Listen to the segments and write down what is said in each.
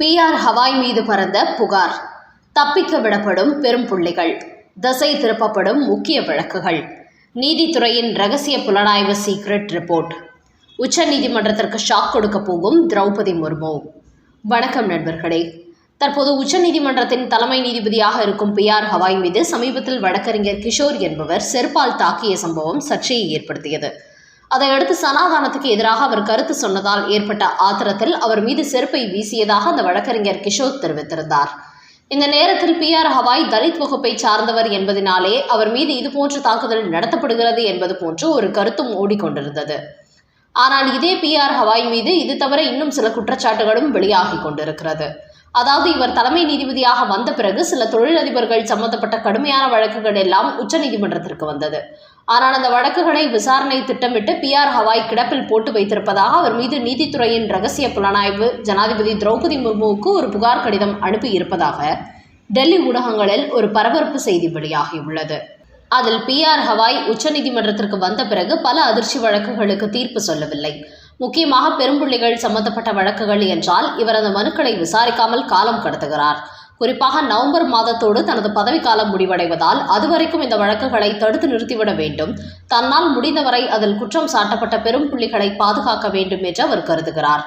PR Hawaii மீது பறந்த புகார். தப்பிக்க விடப்படும் பெரும் புள்ளிகள். திசை திருப்பப்படும் முக்கிய வழக்குகள். நீதித்துறையின் ரகசிய புலனாய்வு சீக்ரெட் ரிப்போர்ட். உச்சநீதிமன்றத்திற்கு ஷாக் கொடுக்க போகும் திரௌபதி முர்மு. வணக்கம் நண்பர்களே. தற்போது உச்சநீதிமன்றத்தின் தலைமை நீதிபதியாக இருக்கும் பி ஆர் ஹவாய் மீது சமீபத்தில் வழக்கறிஞர் கிஷோர் என்பவர் செருப்பால் தாக்கிய சம்பவம் சர்ச்சையை ஏற்படுத்தியது. அதையடுத்து சனாதானத்துக்கு எதிராக அவர் கருத்து சொன்னதால் ஏற்பட்ட ஆத்திரத்தில் அவர் மீது செருப்பை வீசியதாக அந்த வழக்கறிஞர் கிஷோர் தெரிவித்திருந்தார். இந்த நேரத்தில் பி ஆர் ஹவாய் தலித் வகுப்பை சார்ந்தவர் என்பதனாலே அவர் மீது இதுபோன்ற தாக்குதல் நடத்தப்படுகிறது என்பது போன்று ஒரு கருத்தும் ஓடிக்கொண்டிருந்தது. ஆனால் இதே பி ஆர் ஹவாய் மீது இது தவிர இன்னும் சில குற்றச்சாட்டுகளும் வெளியாகி கொண்டிருக்கிறது. அதாவது இவர் தலைமை நீதிபதியாக வந்த பிறகு சில தொழிலதிபர்கள் சம்பந்தப்பட்ட கடுமையான வழக்குகள் எல்லாம் உச்சநீதிமன்றத்திற்கு வந்தது. ஆனால் அந்த வழக்குகளை விசாரணை திட்டமிட்டு பி ஆர் ஹவாய் கிடப்பில் போட்டு வைத்திருப்பதாக அவர் மீது நீதித்துறையின் ரகசிய புலனாய்வு ஜனாதிபதி திரௌபதி முர்முவுக்கு ஒரு புகார் கடிதம் அனுப்பியிருப்பதாக டெல்லி ஊடகங்களில் ஒரு பரபரப்பு செய்தி வெளியாகியுள்ளது. அதில் பி ஆர் ஹவாய் உச்சநீதிமன்றத்திற்கு வந்த பிறகு பல அதிர்ச்சி வழக்குகளுக்கு தீர்ப்பு சொல்லவில்லை. முக்கியமாக பெரும்புள்ளிகள் சம்பந்தப்பட்ட வழக்குகள் என்றால் இவர் அந்த மனுக்களை விசாரிக்காமல் காலம் கடத்துகிறார். குறிப்பாக நவம்பர் மாதத்தோடு தனது பதவிக்காலம் முடிவடைவதால் அதுவரைக்கும் இந்த வழக்குகளை தடுத்து நிறுத்திவிட வேண்டும். தன்னால் முடிந்தவரை அதில் குற்றம் சாட்டப்பட்ட பெரும் புள்ளிகளை பாதுகாக்க வேண்டும் என்று அவர் கருதுகிறார்.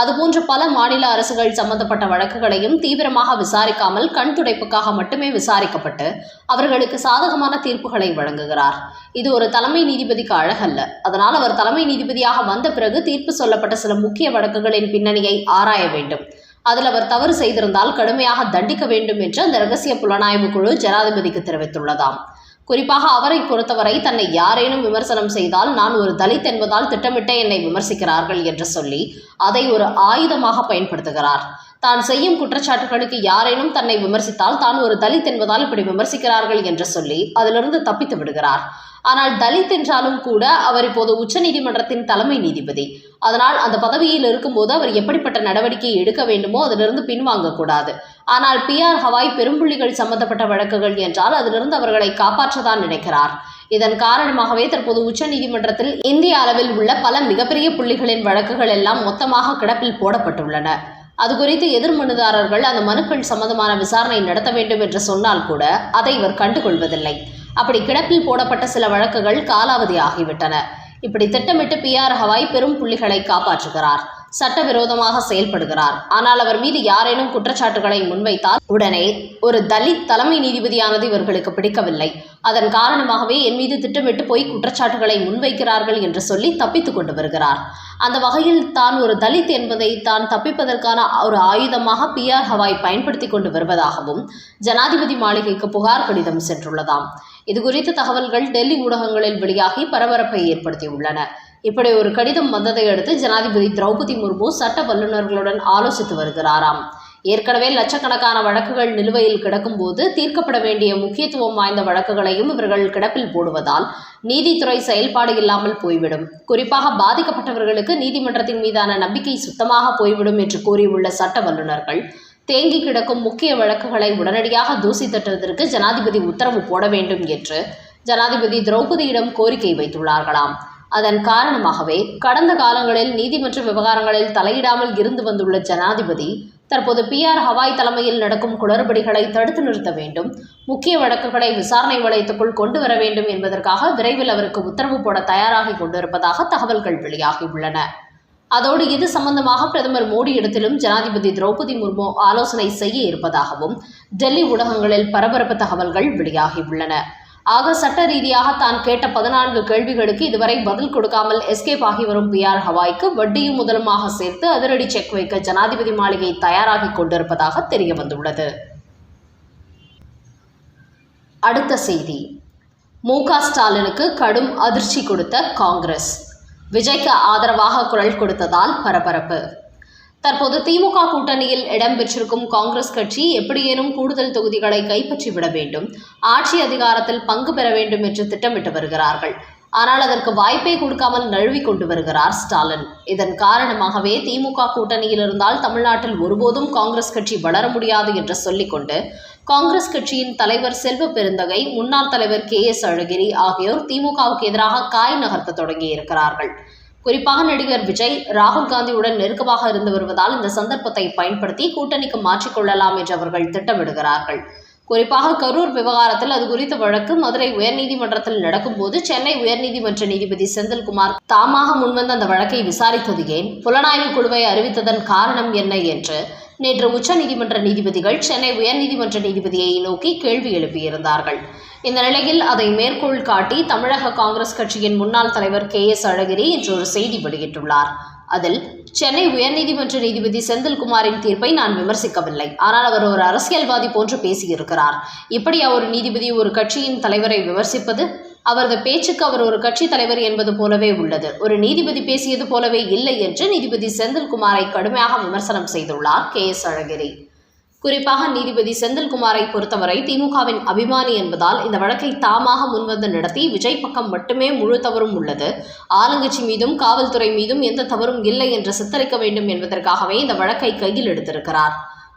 அதுபோன்ற பல மாநில அரசுகள் சம்பந்தப்பட்ட வழக்குகளையும் தீவிரமாக விசாரிக்காமல் கண் துடைப்புக்காக மட்டுமே விசாரிக்கப்பட்டு அவர்களுக்கு சாதகமான தீர்ப்புகளை வழங்குகிறார். இது ஒரு தலைமை நீதிபதிக்கு அழகல்ல. அதனால் அவர் தலைமை நீதிபதியாக வந்த பிறகு தீர்ப்பு சொல்லப்பட்ட சில முக்கிய வழக்குகளின் பின்னணியை ஆராய வேண்டும். அதில் அவர் தவறு செய்திருந்தால் கடுமையாக தண்டிக்க வேண்டும் என்று அந்த ரகசிய புலனாய்வு குழு ஜனாதிபதிக்கு தெரிவித்துள்ளதாம். குறிப்பாக அவரை பொறுத்தவரை தன்னை யாரேனும் விமர்சனம் செய்தால் நான் ஒரு தலித் என்பதால் திட்டமிட்டே என்னை விமர்சிக்கிறார்கள் என்று சொல்லி அதை ஒரு ஆயுதமாக பயன்படுத்துகிறார். தான் செய்யும் குற்றச்சாட்டுகளுக்கு யாரேனும் தன்னை விமர்சித்தால் தான் ஒரு தலித் என்பதால் இப்படி விமர்சிக்கிறார்கள் என்று சொல்லி அதிலிருந்து தப்பித்து விடுகிறார். ஆனால் தலித் என்றாலும் கூட அவர் இப்போது உச்சநீதிமன்றத்தின் தலைமை நீதிபதி. அதனால் அந்த பதவியில் இருக்கும்போது அவர் எப்படிப்பட்ட நடவடிக்கை எடுக்க வேண்டுமோ அதிலிருந்து பின்வாங்கக்கூடாது. ஆனால் பிஆர் ஹவாய் பெரும்புள்ளிகள் சம்பந்தப்பட்ட வழக்குகள் என்றால் அதிலிருந்து அவர்களை காப்பாற்றதான் நினைக்கிறார். இதன் காரணமாகவே தற்போது உச்சநீதிமன்றத்தில் இந்திய அளவில் உள்ள பல மிகப்பெரிய புள்ளிகளின் வழக்குகள் எல்லாம் மொத்தமாக கிடப்பில் போடப்பட்டுள்ளன. அது குறித்து எதிர் மனுதாரர்கள் அந்த மனுக்கள் சம்பந்தமான விசாரணை நடத்த வேண்டும் என்று சொன்னால் கூட அதை இவர் கண்டுகொள்வதில்லை. அப்படி கிடப்பில் போடப்பட்ட சில வழக்குகள் காலாவதி ஆகிவிட்டன இப்படி திட்டமிட்டு பி ஆர் ஹவாய் பெரும் புள்ளிகளை காப்பாற்றுகிறார். சட்டவிரோதமாக செயல்படுகிறார். ஆனால் அவர் மீது யாரேனும் குற்றச்சாட்டுகளை முன்வைத்தால் உடனே ஒரு தலித் தலைமை நீதிபதியானது இவர்களுக்கு பிடிக்கவில்லை. அதன் காரணமாகவே என் மீது திட்டமிட்டு போய் குற்றச்சாட்டுகளை முன்வைக்கிறார்கள் என்று சொல்லி தப்பித்துக் கொண்டு வருகிறார். அந்த வகையில் தான் ஒரு தலித் என்பதை தான் தப்பிப்பதற்கான ஒரு ஆயுதமாக பி ஆர் ஹவாய் பயன்படுத்தி கொண்டு வருவதாகவும் ஜனாதிபதி மாளிகைக்கு புகார் கடிதம் சென்றுள்ளதாம். இதுகுறித்த தகவல்கள் டெல்லி ஊடகங்களில் வெளியாகி பரபரப்பை ஏற்படுத்தியுள்ளன. இப்படி ஒரு கடிதம் வந்ததை அடுத்து ஜனாதிபதி திரௌபதி முர்மு சட்ட வல்லுநர்களுடன் ஆலோசித்து வருகிறாராம். ஏற்கனவே லட்சக்கணக்கான வழக்குகள் நிலுவையில் கிடக்கும்போது தீர்க்கப்பட வேண்டிய முக்கியத்துவம் வாய்ந்த வழக்குகளையும் இவர்கள் கிடப்பில் போடுவதால் நீதித்துறை செயல்பாடு இல்லாமல் போய்விடும். குறிப்பாக பாதிக்கப்பட்டவர்களுக்கு நீதிமன்றத்தின் மீதான நம்பிக்கை சுத்தமாக போய்விடும் என்று கூறியுள்ள சட்ட வல்லுநர்கள் தேங்கி கிடக்கும் முக்கிய வழக்குகளை உடனடியாக தூசி தட்டுவதற்கு ஜனாதிபதி உத்தரவு போட வேண்டும் என்று ஜனாதிபதி திரௌபதியிடம் கோரிக்கை வைத்துள்ளார்களாம். அதன் காரணமாகவே கடந்த காலங்களில் நீதிமன்ற விவகாரங்களில் தலையிடாமல் இருந்து வந்துள்ள ஜனாதிபதி தற்போது பி ஆர் ஹவாய் தலைமையில் நடக்கும் குளறுபடிகளை தடுத்து நிறுத்த வேண்டும் முக்கிய வழக்குகளை விசாரணை வளையத்துக்குள் கொண்டு வர வேண்டும் என்பதற்காக விரைவில் அவருக்கு உத்தரவு போட தயாராகி கொண்டிருப்பதாக தகவல்கள் வெளியாகியுள்ளன. அதோடு இது சம்பந்தமாக பிரதமர் மோடியிடத்திலும் ஜனாதிபதி திரௌபதி முர்மு ஆலோசனை செய்ய இருப்பதாகவும் டெல்லி ஊடகங்களில் பரபரப்பு தகவல்கள் வெளியாகியுள்ளன. ஆக சட்ட ரீதியாக தான் கேட்ட பதினான்கு கேள்விகளுக்கு இதுவரை பதில் கொடுக்காமல் எஸ்கேப் ஆகி வரும் பி ஆர் ஹவாய்க்கு வட்டியும் முதலுமாக சேர்த்து அதிரடி செக் வைக்க ஜனாதிபதி மாளிகை தயாராகி கொண்டிருப்பதாக தெரிய வந்துள்ளது. அடுத்த செய்தி. மு க ஸ்டாலினுக்கு கடும் அதிர்ச்சி கொடுத்த காங்கிரஸ். விஜய்க்கு ஆதரவாக குரல் கொடுத்ததால் பரபரப்பு. தற்போது திமுக கூட்டணியில் இடம்பெற்றிருக்கும் காங்கிரஸ் கட்சி எப்படியேனும் கூடுதல் தொகுதிகளை கைப்பற்றிவிட வேண்டும். ஆட்சி அதிகாரத்தில் பங்கு பெற வேண்டும் என்று திட்டமிட்டு வருகிறார்கள். ஆனால் அதற்கு வாய்ப்பே கொடுக்காமல் நழுவி கொண்டு வருகிறார் ஸ்டாலின். இதன் காரணமாகவே திமுக கூட்டணியில் இருந்தால் தமிழ்நாட்டில் ஒருபோதும் காங்கிரஸ் கட்சி வளர முடியாது என்று சொல்லிக்கொண்டு காங்கிரஸ் கட்சியின் தலைவர் செல்வ பெருந்தகை முன்னாள் தலைவர் கே எஸ் அழகிரி ஆகியோர் திமுகவுக்கு எதிராக காய் நகர்த்த தொடங்கியிருக்கிறார்கள். குறிப்பாக நடிகர் விஜய் ராகுல் காந்தியுடன் நெருக்கமாக இருந்து வருவதால் இந்த சந்தர்ப்பத்தை பயன்படுத்தி கூட்டணிக்கு மாற்றிக்கொள்ளலாம் என்று அவர்கள் திட்டமிடுகிறார்கள். குறிப்பாக கரூர் விவகாரத்தில் அது குறித்த வழக்கு மதுரை உயர்நீதிமன்றத்தில் நடக்கும்போது சென்னை உயர்நீதிமன்ற நீதிபதி செந்தில்குமார் தாமாக முன்வந்து அந்த வழக்கை விசாரித்தது ஏன்? புலனாய்வு குழுவை அறிவித்ததன் காரணம் என்ன என்று நேற்று உச்சநீதிமன்ற நீதிபதிகள் சென்னை உயர்நீதிமன்ற நீதிபதியை நோக்கி கேள்வி எழுப்பியிருந்தார்கள். இந்த நிலையில் அதை மேற்கோள் காட்டி தமிழக காங்கிரஸ் கட்சியின் முன்னாள் தலைவர் கே எஸ் அழகிரி இன்று ஒரு செய்தி வெளியிட்டுள்ளார். அதில் சென்னை உயர்நீதிமன்ற நீதிபதி செந்தில்குமாரின் தீர்ப்பை நான் விமர்சிக்கவில்லை. ஆனால் அவர் ஒரு அரசியல்வாதி போன்று பேசியிருக்கிறார். இப்படியா ஒரு நீதிபதி ஒரு கட்சியின் தலைவரை விமர்சிப்பது அவரது பேச்சுக்கு அவர் ஒரு கட்சி தலைவர் என்பது போலவே உள்ளது. ஒரு நீதிபதி பேசியது போலவே இல்லை என்று நீதிபதி செந்தில்குமாரை கடுமையாக விமர்சனம் செய்துள்ளார் கே எஸ் அழகிரி. குறிப்பாக நீதிபதி செந்தில்குமாரை பொறுத்தவரை திமுகவின் அபிமானி என்பதால் இந்த வழக்கை தாமாக முன்வந்து நடத்தி விஜய் பக்கம் மட்டுமே முழு தவறும் உள்ளது. ஆளுங்கட்சி மீதும் காவல்துறை மீதும் எந்த தவறும் இல்லை என்று சித்தரிக்க வேண்டும் என்பதற்காகவே இந்த வழக்கை கையில் எடுத்திருக்கிறார்.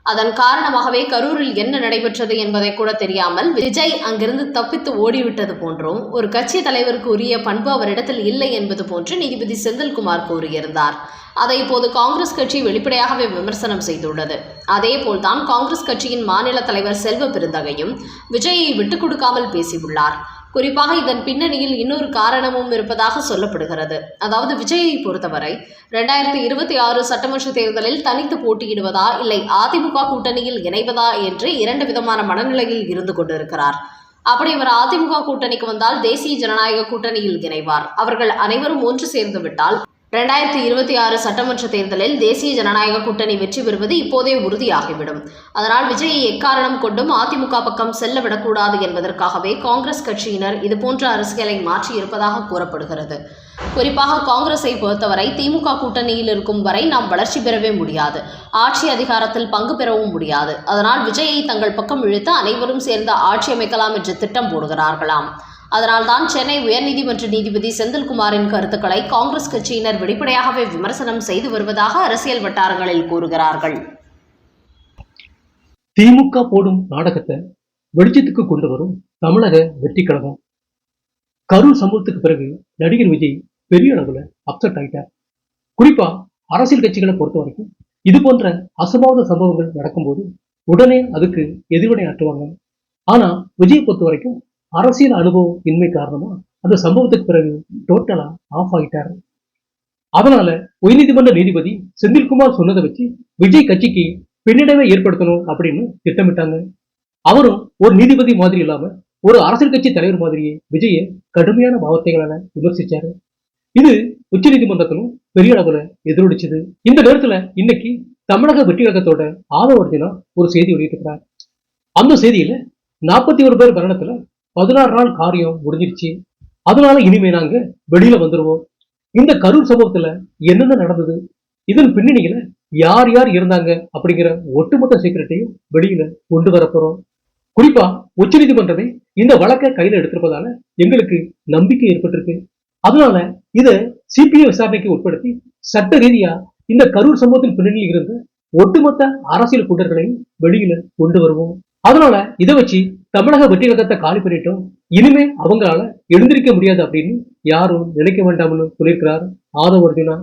அதன் காரணமாகவே கரூரில் என்ன நடைபெற்றது என்பதை கூட தெரியாமல் விஜய் அங்கிருந்து தப்பித்து ஓடிவிட்டது போன்றும் ஒரு கட்சி தலைவருக்கு உரிய பண்பு அவரிடத்தில் இல்லை என்பது போன்று நீதிபதி செந்தில்குமார் கூறியிருந்தார். அதை இப்போது காங்கிரஸ் கட்சி வெளிப்படையாகவே விமர்சனம் செய்துள்ளது. அதேபோல்தான் காங்கிரஸ் கட்சியின் மாநில தலைவர் செல்வ பெருந்தகையும் விஜயை விட்டுக் கொடுக்காமல் பேசியுள்ளார். குறிப்பாக இதன் பின்னணியில் இன்னொரு காரணமும் இருப்பதாக சொல்லப்படுகிறது. அதாவது விஜயை பொறுத்தவரை ரெண்டாயிரத்தி இருபத்தி ஆறு சட்டமன்ற தேர்தலில் தனித்து போட்டியிடுவதா இல்லை அதிமுக கூட்டணியில் இணைவதா என்று இரண்டு விதமான மனநிலையில் இருந்து கொண்டிருக்கிறார். அப்படி இவர் அதிமுக கூட்டணிக்கு வந்தால் தேசிய ஜனநாயக கூட்டணியில் இணைவார். அவர்கள் அனைவரும் ஒன்று சேர்ந்து விட்டால் ரெண்டாயிரத்தி இருபத்தி ஆறு சட்டமன்ற தேர்தலில் தேசிய ஜனநாயக கூட்டணி வெற்றி பெறுவது இப்போதே உறுதியாகிவிடும். அதனால் விஜயை எக்காரணம் கொண்டும் அதிமுக பக்கம் செல்ல விடக்கூடாது என்பதற்காகவே காங்கிரஸ் கட்சியினர் இதுபோன்ற அரசியலை மாற்றியிருப்பதாக கூறப்படுகிறது. குறிப்பாக காங்கிரஸை பொறுத்தவரை திமுக கூட்டணியில் இருக்கும் வரை நாம் வளர்ச்சி பெறவே முடியாது. ஆட்சி அதிகாரத்தில் பங்கு பெறவும் முடியாது. அதனால் விஜயை தங்கள் பக்கம் இழுத்து அனைவரும் சேர்ந்து ஆட்சி அமைக்கலாம் என்று திட்டம் போடுகிறார்களாம். அதனால்தான் சென்னை உயர்நீதிமன்ற நீதிபதி செந்தில்குமாரின் கருத்துக்களை காங்கிரஸ் கட்சியினர் வெளிப்படையாகவே விமர்சனம் செய்து வருவதாக அரசியல் வட்டாரங்களில் கூறுகிறார்கள். திமுக போடும் நாடகத்தை வெளிச்சத்துக்கு கொண்டு வரும் தமிழக வெற்றி கழகம். கரூர் சம்பவத்துக்கு பிறகு நடிகர் விஜய் பெரிய அளவுல அப்செட் ஆயிட்டார். குறிப்பா அரசியல் கட்சிகளை பொறுத்த வரைக்கும் இது போன்ற அசம்பாவித சம்பவங்கள் நடக்கும்போது உடனே அதுக்கு எதிர்வினை ஆற்றுவாங்க. ஆனா விஜய் பொறுத்த வரைக்கும் அரசியல் அனுபவம் இன்மை காரணமா அந்த சம்பவத்துக்கு பிறகு டோட்டலா ஆஃப் ஆகிட்டாரு அதனால உயர்நீதிமன்ற நீதிபதி செந்தில்குமார் சொன்னதை வச்சு விஜய் கட்சிக்கு பின்னடைவை ஏற்படுத்தணும் அப்படின்னு திட்டமிட்டாங்க. அவரும் ஒரு நீதிபதி மாதிரி இல்லாம ஒரு அரசியல் கட்சி தலைவர் மாதிரியே விஜயை கடுமையான வார்த்தைகளால விமர்சிச்சாரு. இது உச்ச நீதிமன்றத்திலும் பெரிய அளவுல எதிரொலிச்சது. இந்த நேரத்துல இன்னைக்கு தமிழக வெற்றி கழகத்தோட ஒரு செய்தி வெளியிட்டிருக்கிறார். அந்த செய்தியில நாற்பத்தி ஒரு பேர் மரணத்துல பதினாறு நாள் காரியம் முடிஞ்சிருச்சு. அதனால இனிமே நாங்க வெளியில வந்துருவோம். இந்த கரூர் சம்பவத்துல என்னென்ன நடந்தது? இதன் பின்னணியில யார் யார் இருந்தாங்க? அப்படிங்கிற ஒட்டுமொத்த சீக்கிரட்டையும் வெளியில கொண்டு வரப்போறோம் குறிப்பா உச்சநீதிமன்றமே இந்த வழக்கை கையில எடுத்திருப்பதால எங்களுக்கு நம்பிக்கை ஏற்பட்டிருக்கு. அதனால இத சிபிஐ விசாரணைக்கு உட்படுத்தி சட்ட ரீதியா இந்த கரூர் சம்பவத்தின் பின்னணியில் இருந்த ஒட்டுமொத்த அரசியல் குண்டர்களையும் வெளியில கொண்டு வருவோம். அதனால இதை வச்சு தமிழக வெற்றிகத்தை காலி பண்ணிட்டோம். இனிமே அவங்களால எழுந்திருக்க முடியாது அப்படின்னு யாரும் நினைக்க வேண்டாம்னு சொல்லியிருக்கிறார். ஆதவ அர்ஜுனா